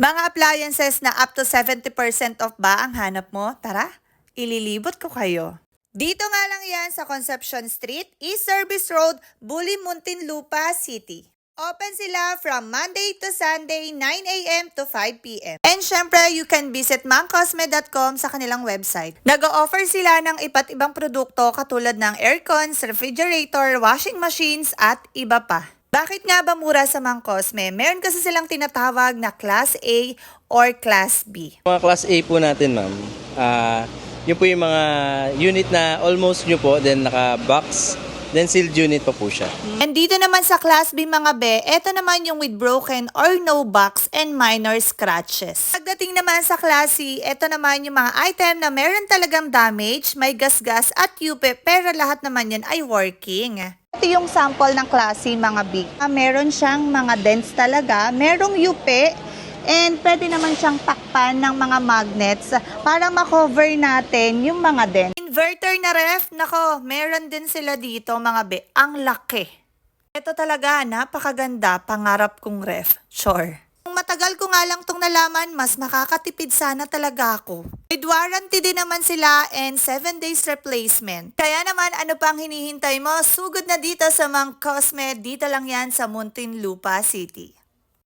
Mga appliances na up to 70% off ba ang hanap mo? Tara, ililibot ko kayo. Dito nga lang yan sa Concepcion Street, East Service Road, Bully, Muntinlupa City. Open sila from Monday to Sunday, 9 a.m. to 5 p.m. And syempre, you can visit mangcosme.com sa kanilang website. Nag-offer sila ng iba't ibang produkto katulad ng aircons, refrigerator, washing machines, at iba pa. Bakit nga ba mura sa Mang Cosme? Meron kasi silang tinatawag na Class A or Class B. Mga class A po natin, ma'am. Ah, yun po yung mga unit na almost nyo po, then naka-box, then sealed unit pa po siya. And dito naman sa Class B mga be, eto naman yung with broken or no box and minor scratches. Pagdating naman sa Class C, eto naman yung mga item na meron talagang damage, may gasgas at yupe, pero lahat naman yun ay working. Ito yung sample ng Class C mga B. Ah, Meron siyang mga dents talaga, merong yupe, and pwede naman siyang takpan ng mga magnets para makover natin yung mga dents. Inverter na ref, nako, meron din sila dito mga be. Ang laki. Ito talaga, napakaganda, pangarap kong ref. Sure. Kung matagal ko nga lang tong nalaman, mas makakatipid sana talaga ako. With warranty din naman sila and 7 days replacement. Kaya naman, ano pang hinihintay mo? Sugod na dito sa Mang Cosme, dito lang yan sa Muntinlupa City.